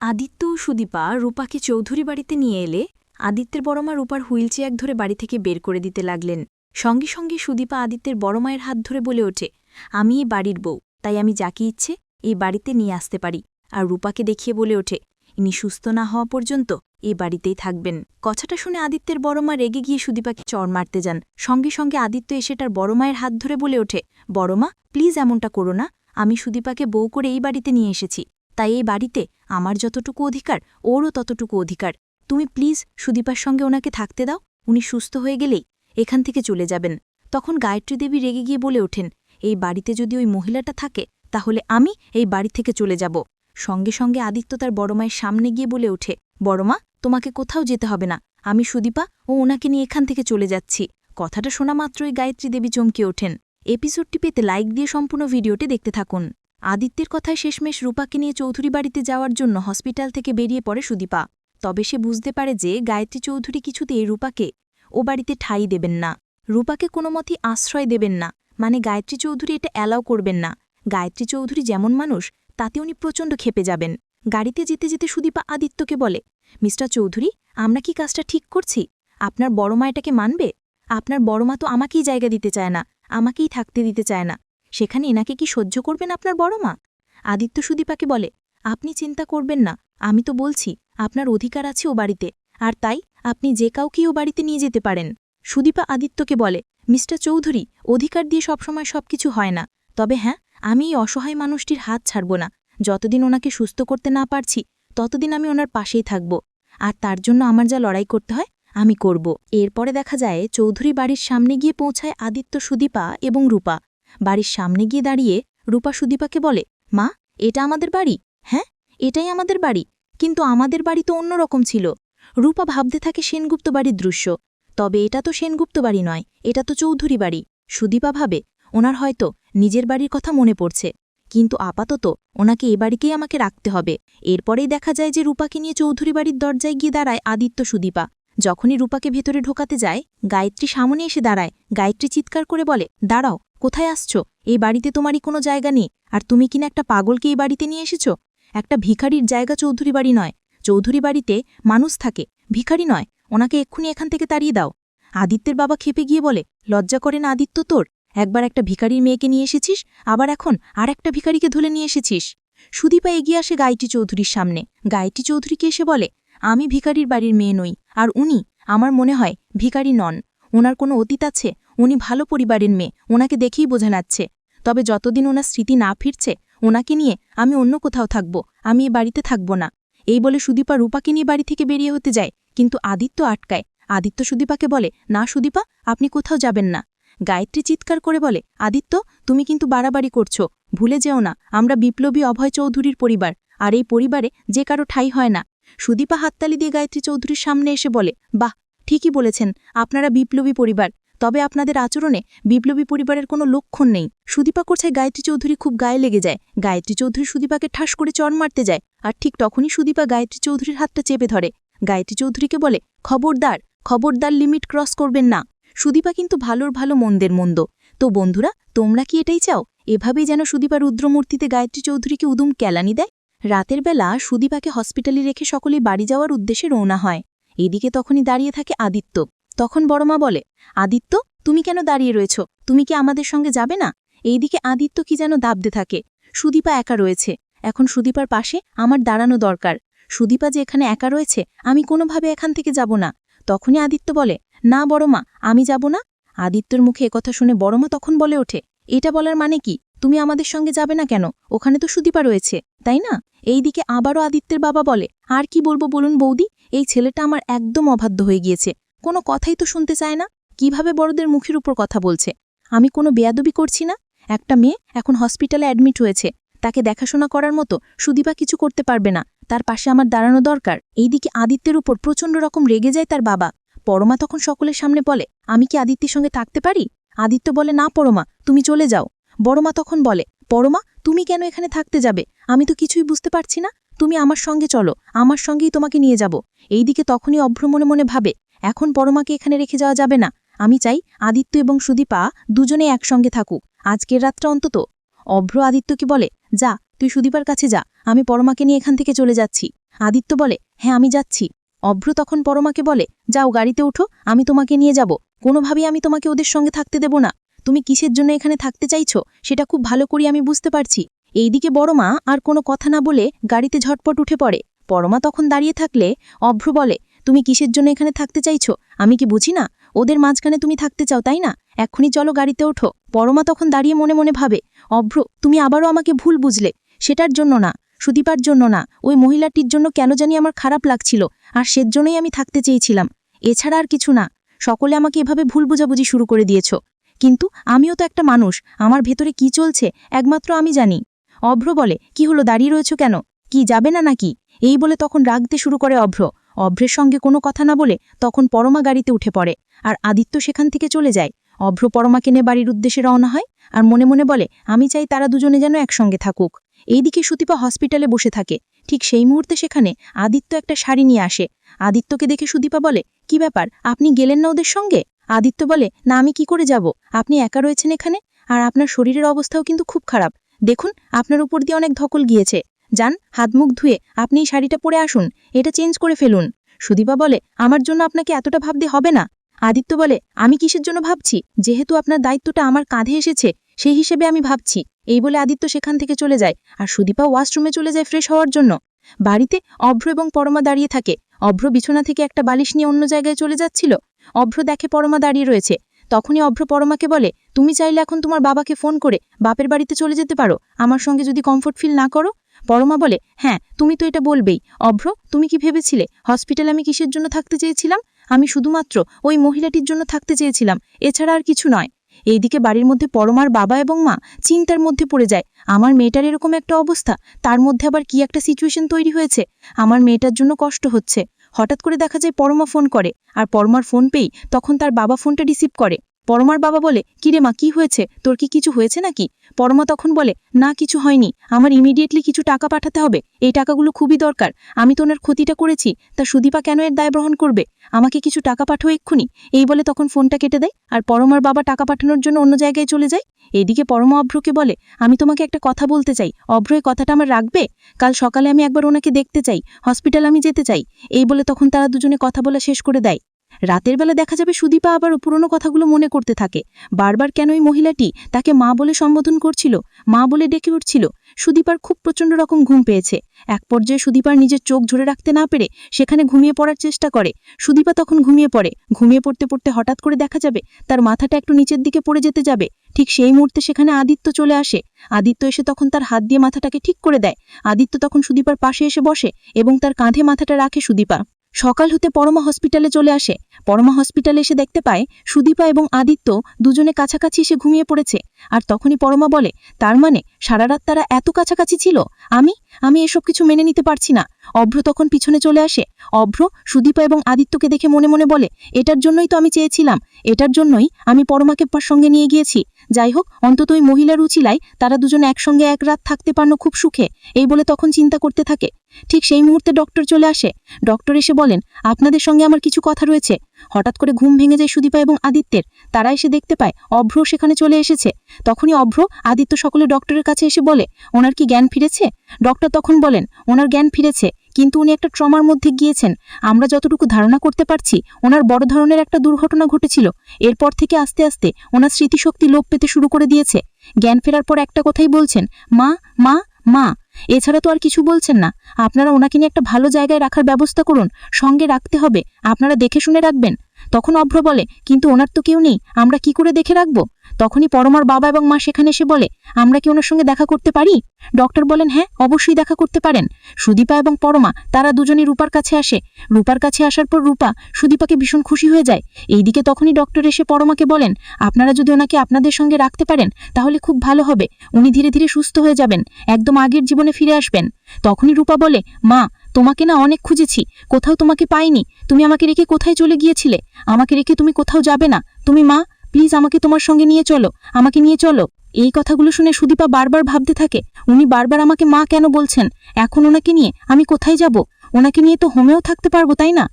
আদিত্য ও সুদীপা রূপাকে চৌধুরী বাড়িতে নিয়ে এলে আদিত্যের বড়মা রূপার হুইল চেয়ার ধরে বাড়ি থেকে বের করে দিতে লাগলেন। সঙ্গে সঙ্গে সুদীপা আদিত্যের বড়মায়ের হাত ধরে বলে ওঠে, আমি এই বাড়ির বউ, তাই আমি যাকে ইচ্ছে এই বাড়িতে নিয়ে আসতে পারি। আর রূপাকে দেখিয়ে বলে ওঠে, ইনি সুস্থ না হওয়া পর্যন্ত এই বাড়িতেই থাকবেন। কথাটা শুনে আদিত্যের বড়মা রেগে গিয়ে সুদীপাকে চড় মারতে যান। সঙ্গে সঙ্গে আদিত্য এসে তার বড়মায়ের হাত ধরে বলে ওঠে বড়মা প্লিজ এমনটা করো না। আমি সুদীপাকে বউ করে এই বাড়িতে নিয়ে এসেছি। তাই এই বাড়িতে আমার যতটুকু অধিকার, ওরও ততটুকু অধিকার। তুমি প্লিজ সুদীপার সঙ্গে ওনাকে থাকতে দাও, উনি সুস্থ হয়ে গেলেই এখান থেকে চলে যাবেন। তখন গায়ত্রী দেবী রেগে গিয়ে বলে ওঠেন, এই বাড়িতে যদি ওই মহিলাটা থাকে, তাহলে আমি এই বাড়ি থেকে চলে যাব। সঙ্গে সঙ্গে আদিত্য তার বড়মায়ের সামনে গিয়ে বলে ওঠে বড়মা তোমাকে কোথাও যেতে হবে না। আমি সুদীপা ও ওনাকে নিয়ে এখান থেকে চলে যাচ্ছি। কথাটা শোনা মাত্রই গায়ত্রী দেবী চমকে ওঠেন। এপিসোডটি পেতে লাইক দিয়ে সম্পূর্ণ ভিডিওটি দেখতে থাকুন। আদিত্যের কথায় শেষমেশ রূপাকে নিয়ে চৌধুরী বাড়িতে যাওয়ার জন্য হসপিটাল থেকে বেরিয়ে পড়ে সুদীপা। তবে সে বুঝতে পারে যে গায়ত্রী চৌধুরী কিছুতেই রূপাকে ও বাড়িতে ঠাই দেবেন না। রূপাকে কোনো মতেই আশ্রয় দেবেন না মানে গায়ত্রী চৌধুরী এটা অ্যালাও করবেন না। গায়ত্রী চৌধুরী যেমন মানুষ, তাতে উনি প্রচণ্ড খেপে যাবেন। গাড়িতে যেতে যেতে সুদীপা আদিত্যকে বলে, মিস্টার চৌধুরী, আমরা কি কাজটা ঠিক করছি? আপনার বড় মা এটাকে মানবে? আপনার বড় মা তো আমাকেই জায়গা দিতে চায় না, আমাকেই থাকতে দিতে চায় না। সেখানে এনাকে কি সহ্য করবেন আপনার বড় মা? আদিত্য সুদীপাকে বলে, আপনি চিন্তা করবেন না, আমি তো বলছি, আপনার অধিকার আছে ও বাড়িতে, আর তাই আপনি যে কাউকেই ও বাড়িতে নিয়ে যেতে পারেন। সুদীপা আদিত্যকে বলে, মিস্টার চৌধুরী, অধিকার দিয়ে সবসময় সবকিছু হয় না, তবে হ্যাঁ আমি এই অসহায় মানুষটির হাত ছাড়ব না, যতদিন ওনাকে সুস্থ করতে না পারছি, ততদিন আমি ওনার পাশেই থাকব, আর তার জন্য আমার যা লড়াই করতে হয়, আমি করব। এরপরে দেখা যায়, চৌধুরী বাড়ির সামনে গিয়ে পৌঁছায় আদিত্য সুদীপা এবং রূপা। বাড়ির সামনে গিয়ে দাঁড়িয়ে রূপা সুদীপাকে বলে, মা, এটা আমাদের বাড়ি? হ্যাঁ এটাই আমাদের বাড়ি, কিন্তু আমাদের বাড়ি তো অন্যরকম ছিল। রূপা ভাবতে থাকে সেনগুপ্ত বাড়ির দৃশ্য। তবে এটা তো সেনগুপ্ত বাড়ি নয়, এটা তো চৌধুরী বাড়ি। সুদীপা ভাবে, ওনার হয়তো নিজের বাড়ির কথা মনে পড়ছে, কিন্তু আপাতত ওনাকে এ বাড়িকেই আমাকে রাখতে হবে। এরপরেই দেখা যায় যে রূপাকে নিয়ে চৌধুরী বাড়ির দরজায় গিয়ে দাঁড়ায় আদিত্য সুদীপা। যখনই রূপাকে ভেতরে ঢোকাতে যায়, গায়ত্রী সামনে এসে দাঁড়ায়। গায়ত্রী চিৎকার করে বলে, দাঁড়াও কোথায় আসছো? এই বাড়িতে তোমারই কোনো জায়গা নেই। আর তুমি কিনা একটা পাগলকে এই বাড়িতে নিয়ে এসেছ? একটা ভিখারির জায়গা চৌধুরী বাড়ি নয়। চৌধুরী বাড়িতে মানুষ থাকে। ভিখারি নয়। ওনাকে এক্ষুনি এখান থেকে তাড়িয়ে দাও। আদিত্যের বাবা খেপে গিয়ে বলে, লজ্জা করে না আদিত্য তোর? একবার একটা ভিখারির মেয়েকে নিয়ে এসেছিস, আবার এখন আর একটা ভিখারিকে ধরে নিয়ে এসেছিস। সুদীপা এগিয়ে আসে গাইটি চৌধুরীর সামনে। গাইটি চৌধুরীকে এসে বলে, আমি ভিখারির বাড়ির মেয়ে নই। আর উনি, আমার মনে হয়, ভিখারি নন। ওনার কোনো অতীত আছে। উনি ভালো পরিবারের মেয়ে, ওনাকে দেখেই বোঝা যাচ্ছে। তবে যতদিন ওনার স্মৃতি না ফিরছে, ওনাকে নিয়ে আমি অন্য কোথাও থাকব, আমি এ বাড়িতে থাকব না। এই বলে সুদীপা রূপাকে নিয়ে বাড়ি থেকে বেরিয়ে হতে যায়, কিন্তু আদিত্য আটকায়। আদিত্য সুদীপাকে বলে, না সুদীপা, আপনি কোথাও যাবেন না। গায়ত্রী চিৎকার করে বলে, আদিত্য, তুমি কিন্তু বাড়াবাড়ি করছ, ভুলে যেও না, আমরা বিপ্লবী অভয় চৌধুরীর পরিবার, আর এই পরিবারে যে কারও ঠাই হয় না। সুদীপা হাততালি দিয়ে গায়ত্রী চৌধুরীর সামনে এসে বলে, বাহ, ঠিকই বলেছেন, আপনারা বিপ্লবী পরিবার তবে আপনাদের আচরণে বিপ্লবী পরিবারের কোনো লক্ষণ নেই। সুদীপা করছে গায়ত্রী চৌধুরী খুব গায়ে লেগে যায়। গায়ত্রী চৌধুরী সুদীপাকে ঠাস করে চর মারতে যায় আর ঠিক তখনই সুদীপা গায়ত্রী চৌধুরীর হাতটা চেপে ধরে। গায়ত্রী চৌধুরীকে বলে, খবরদার খবরদার লিমিট ক্রস করবেন না। সুদীপা কিন্তু ভালোর ভালো মন্দের মন্দ। তো বন্ধুরা, তোমরা কি এটাই চাও? এভাবেই যেন সুদীপা রুদ্রমূর্তিতে গায়ত্রী চৌধুরীকে উদুম কেলানি দেয়? রাতের বেলা সুদীপাকে হসপিটালে রেখে সকলেই বাড়ি যাওয়ার উদ্দেশ্যে রওনা হয়। এদিকে তখনই দাঁড়িয়ে থাকে আদিত্য। তখন বড়মা বলে, আদিত্য, তুমি কেন দাঁড়িয়ে রয়েছ? তুমি কি আমাদের সঙ্গে যাবে না? এইদিকে আদিত্য কি যেন দাবতে থাকে। সুদীপা একা রয়েছে। এখন সুদীপার পাশে আমার দাঁড়ানো দরকার। সুদীপা যে এখানে একা রয়েছে, আমি কোনোভাবে এখান থেকে যাব না। তখনই আদিত্য বলে, না বড়মা আমি যাব না। আদিত্যর মুখে একথা শুনে বড়মা তখন বলে ওঠে, এটা বলার মানে কি? তুমি আমাদের সঙ্গে যাবে না কেন? ওখানে তো সুদীপা রয়েছে, তাই না? এইদিকে আবারও আদিত্যের বাবা বলে, আর কি বলব বলুন বৌদি? এই ছেলেটা আমার একদম অবাধ্য হয়ে গিয়েছে। কোনো কথাই তো শুনতে চায় না। কীভাবে বড়দের মুখের উপর কথা বলছে? আমি কোনো বেয়াদবি করছি না? একটা মেয়ে এখন হসপিটালে অ্যাডমিট হয়েছে। তাকে দেখাশোনা করার মতো সুদীপা কিছু করতে পারবে না। তার পাশে আমার দাঁড়ানো দরকার। এইদিকে আদিত্যের উপর প্রচণ্ড রকম রেগে যায় তার বাবা। পরমা তখন সকলের সামনে বলে, আমি কি আদিত্যের সঙ্গে থাকতে পারি? আদিত্য বলে, না পরমা, তুমি চলে যাও। বড়মা তখন বলে, পরমা, তুমি কেন এখানে থাকতে যাবে? আমি তো কিছুই বুঝতে পারছি না। তুমি আমার সঙ্গে চলো। আমার সঙ্গেই তোমাকে নিয়ে যাব। এইদিকে তখনই অভ্র মনে মনে ভাবে এখন পরমাকে এখানে রেখে যাওয়া যাবে না। আমি চাই আদিত্য এবং সুদীপা দুজনে একসঙ্গে থাকুক। আজকের রাতটা অন্তত। অভ্র আদিত্যকে বলে, যা, তুই সুদীপার কাছে যা। আমি পরমাকে নিয়ে এখান থেকে চলে যাচ্ছি। আদিত্য বলে হ্যাঁ আমি যাচ্ছি। অভ্র তখন পরমাকে বলে, যাও গাড়িতে উঠো, আমি তোমাকে নিয়ে যাব। কোনোভাবেই আমি তোমাকে ওদের সঙ্গে থাকতে দেব না। তুমি কিসের জন্য এখানে থাকতে চাইছো? সেটা খুব ভালো করে আমি বুঝতে পারছি। এইদিকে বড়মা আর কোনো কথা না বলে গাড়িতে ঝটপট উঠে পড়ে। পরমা তখন দাঁড়িয়ে থাকলে অভ্র বলে তুমি কিসের জন্য এখানে থাকতে চাইছো? আমি কি বুঝি না? ওদের মাঝখানে তুমি থাকতে চাও, তাই না? এক্ষুনি চলো গাড়িতে ওঠো। পরমা তখন দাঁড়িয়ে মনে মনে ভাবে, অভ্র, তুমি আবারও আমাকে ভুল বুঝলে। সেটার জন্য না, সুদীপার জন্য না। ওই মহিলাটির জন্য কেন জানি আমার খারাপ লাগছিল, আর সের জন্যই আমি থাকতে চেয়েছিলাম। এছাড়া আর কিছু না। সকলে আমাকে এভাবে ভুল বুঝাবুঝি শুরু করে দিয়েছ। কিন্তু আমিও তো একটা মানুষ, আমার ভেতরে কি চলছে একমাত্র আমি জানি। অভ্র বলে, কি হলো, দাঁড়িয়ে রয়েছ কেন? কি, যাবে না নাকি? এই বলে তখন রাগতে শুরু করে অভ্র। অভ্রের সঙ্গে কোনো কথা না বলে তখন পরমা গাড়িতে উঠে পড়ে, আর আদিত্য সেখান থেকে চলে যায়। অভ্র পরমাকে নিয়ে বাড়ির উদ্দেশ্যে রওনা হয়, আর মনে মনে বলে, আমি চাই তারা দুজনে যেন একসঙ্গে থাকুক। এইদিকে সুতিপা হসপিটালে বসে থাকে। ঠিক সেই মুহূর্তে সেখানে আদিত্য একটা শাড়ি নিয়ে আসে। আদিত্যকে দেখে সুদীপা বলে, কি ব্যাপার? আপনি গেলেন না ওদের সঙ্গে? আদিত্য বলে, না, আমি কি করে যাব? আপনি একা রয়েছেন এখানে? আর আপনার শরীরের অবস্থাও কিন্তু খুব খারাপ। দেখুন, আপনার উপর দিয়ে অনেক ধকল গিয়েছে। যান হাত মুখ ধুয়ে আপনি এই শাড়িটা পরে আসুন, এটা চেঞ্জ করে ফেলুন। সুদীপা বলে, আমার জন্য আপনাকে এতটা ভাবতে হবে না। আদিত্য বলে, আমি কিসের জন্য ভাবছি? যেহেতু আপনার দায়িত্বটা আমার কাঁধে এসেছে, সেই হিসেবে আমি ভাবছি। এই বলে আদিত্য সেখান থেকে চলে যায়, আর সুদীপা ওয়াশরুমে চলে যায় ফ্রেশ হওয়ার জন্য। বাড়িতে অভ্র এবং পরমা দাঁড়িয়ে থাকে। অভ্র বিছানা থেকে একটা বালিশ নিয়ে অন্য জায়গায় চলে যাচ্ছিল। অভ্র দেখে পরমা দাঁড়িয়ে রয়েছে। তখনই অভ্র পরমাকে বলে, তুমি চাইলে এখন তোমার বাবাকে ফোন করে বাপের বাড়িতে চলে যেতে পারো। আমার সঙ্গে যদি কমফোর্ট ফিল না করো পরমা বলে হ্যাঁ তুমি তো এটা বলবেই। অভ্র, তুমি কি ভেবেছিলে? হসপিটালে আমি কিসের জন্য থাকতে চেয়েছিলাম? আমি শুধুমাত্র ওই মহিলাটির জন্য থাকতে চেয়েছিলাম। এছাড়া আর কিছু নয়। এইদিকে বাড়ির মধ্যে পরমার বাবা এবং মা চিন্তার মধ্যে পড়ে যায়। আমার মেয়েটার এরকম একটা অবস্থা। তার মধ্যে আবার কি একটা সিচুয়েশন তৈরি হয়েছে? আমার মেয়েটার জন্য কষ্ট হচ্ছে। হঠাৎ করে দেখা যায় পরমা ফোন করে। আর পরমার ফোন পেয়েই তখন তার বাবা ফোনটা রিসিভ করে। পরমার বাবা বলে, কিরে মা, কি হয়েছে? তোর কি কিছু হয়েছে নাকি? পরমা তখন বলে, না, কিছু হয়নি। আমার ইমিডিয়েটলি কিছু টাকা পাঠাতে হবে। এই টাকাগুলো খুবই দরকার। আমি তো ওনার ক্ষতিটা করেছি। তা সুদীপা কেন এর দায় গ্রহণ করবে? আমাকে কিছু টাকা পাঠাও এক্ষুনি। এই বলে তখন ফোনটা কেটে দেয় আর পরমার বাবা টাকা পাঠানোর জন্য অন্য জায়গায় চলে যায়। এদিকে পরমা অভ্রকে বলে, আমি তোমাকে একটা কথা বলতে চাই। অভ্র, এই কথাটা আমার রাখবে? কাল সকালে আমি একবার ওনাকে দেখতে চাই। হসপিটাল আমি যেতে চাই। এই বলে তখন তারা দুজনে কথা বলা শেষ করে দেয়। রাতের বেলা দেখা যাবে সুদীপা আবার পুরনো কথাগুলো মনে করতে থাকে। বারবার কেন ওই মহিলাটি তাকে মা বলে সম্বোধন করছিল? মা বলে ডেকে উঠছিল। সুদীপার খুব প্রচণ্ড রকম ঘুম পেয়েছে। এক পর্যায়ে সুদীপার নিজের চোখ ধরে রাখতে না পেরে সেখানে ঘুমিয়ে পড়ার চেষ্টা করে। সুদীপা তখন ঘুমিয়ে পড়ে। ঘুমিয়ে পড়তে পড়তে হঠাৎ করে দেখা যাবে তার মাথাটা একটু নিচের দিকে পড়ে যেতে যাবে। ঠিক সেই মুহূর্তে সেখানে আদিত্য চলে আসে। আদিত্য এসে তখন তার হাত দিয়ে মাথাটাকে ঠিক করে দেয়। আদিত্য তখন সুদীপার পাশে এসে বসে এবং তার কাঁধে মাথাটা রাখে সুদীপা। সকাল হতে পরমা হসপিটালে চলে আসে। পরমা হসপিটালে এসে দেখতে পায়, সুদীপা এবং আদিত্য দুজনে কাছাকাছি এসে ঘুমিয়ে পড়েছে। আর তখনই পরমা বলে, তার মানে সারা রাত তারা এত কাছাকাছি ছিল? আমি? আমি এসব কিছু মেনে নিতে পারছি না। অভ্র তখন পিছনে চলে আসে। অভ্র সুদীপা এবং আদিত্যকে দেখে মনে মনে বলে, এটার জন্যই তো আমি চেয়েছিলাম। এটার জন্যই আমি পরমাকে পার সঙ্গে নিয়ে গিয়েছি। যাই হোক অন্তত ওই মহিলার উচিলায় তারা দুজন একসঙ্গে এক রাত থাকতে পারল খুব সুখে, এই বলে তখন চিন্তা করতে থাকে। ঠিক সেই মুহূর্তে ডক্টর চলে আসে। ডক্টর এসে বলেন, আপনাদের সঙ্গে আমার কিছু কথা রয়েছে। হঠাৎ করে ঘুম ভেঙে যায় সুদীপা এবং আদিত্যের। তারা এসে দেখতে পায়, অভ্র সেখানে চলে এসেছে। তখনই অভ্র আদিত্য সকলে ডক্টরের কাছে এসে বলে, ওনার কি জ্ঞান ফিরেছে? ডক্টর তখন বলেন, ওনার জ্ঞান ফিরেছে। কিন্তু উনি একটা ট্রমার মধ্যে গিয়েছেন। আমরা যতটুকু ধারণা করতে পারছি, ওনার বড় ধরনের একটা দুর্ঘটনা ঘটেছিল। এরপর থেকে আস্তে আস্তে ওনার স্মৃতিশক্তি লোপ পেতে শুরু করে দিয়েছে। জ্ঞান ফেরার পর একটা কথাই বলছেন, মা মা মা। এছাড়া তো আর কিছু বলছেন না। আপনারা ওনাকে নিয়ে একটা ভালো জায়গায় রাখার ব্যবস্থা করুন, সঙ্গে রাখতে হবে। আপনারা দেখে শুনে রাখবেন। তখন অভ্র বলে, কিন্তু ওনার তো কেউ নেই, আমরা কি করে দেখে রাখব? তখনই পরমার বাবা এবং মা সেখানে এসে বলে, আমরা কি ওনার সঙ্গে দেখা করতে পারি? ডক্টর বলেন হ্যাঁ অবশ্যই দেখা করতে পারেন। সুদীপা এবং পরমা, তারা দুজনই রূপার কাছে আসে। রূপার কাছে আসার পর রূপা সুদীপাকে ভীষণ খুশি হয়ে যায়। এইদিকে তখনই ডক্টর এসে পরমাকে বলেন, আপনারা যদি ওনাকে আপনাদের সঙ্গে রাখতে পারেন, তাহলে খুব ভালো হবে। উনি ধীরে ধীরে সুস্থ হয়ে যাবেন, একদম আগের জীবনে ফিরে আসবেন। তখনই রূপা বলে, মা, তোমাকে না অনেক খুঁজেছি। কোথাও তোমাকে পাইনি। তুমি আমাকে রেখে কোথায় চলে গিয়েছিলে? আমাকে রেখে তুমি কোথাও যাবে না। তুমি মা প্লিজ আমাকে তোমার সঙ্গে নিয়ে চলো, আমাকে নিয়ে চলো। এই কথাগুলো শুনে সুদীপা বারবার ভাবতে থাকে, উনি বারবার আমাকে মা কেন বলছেন? এখন ওনাকে নিয়ে আমি কোথায় যাব? ওনাকে নিয়ে তো হোমেও থাকতে পারব, তাই না?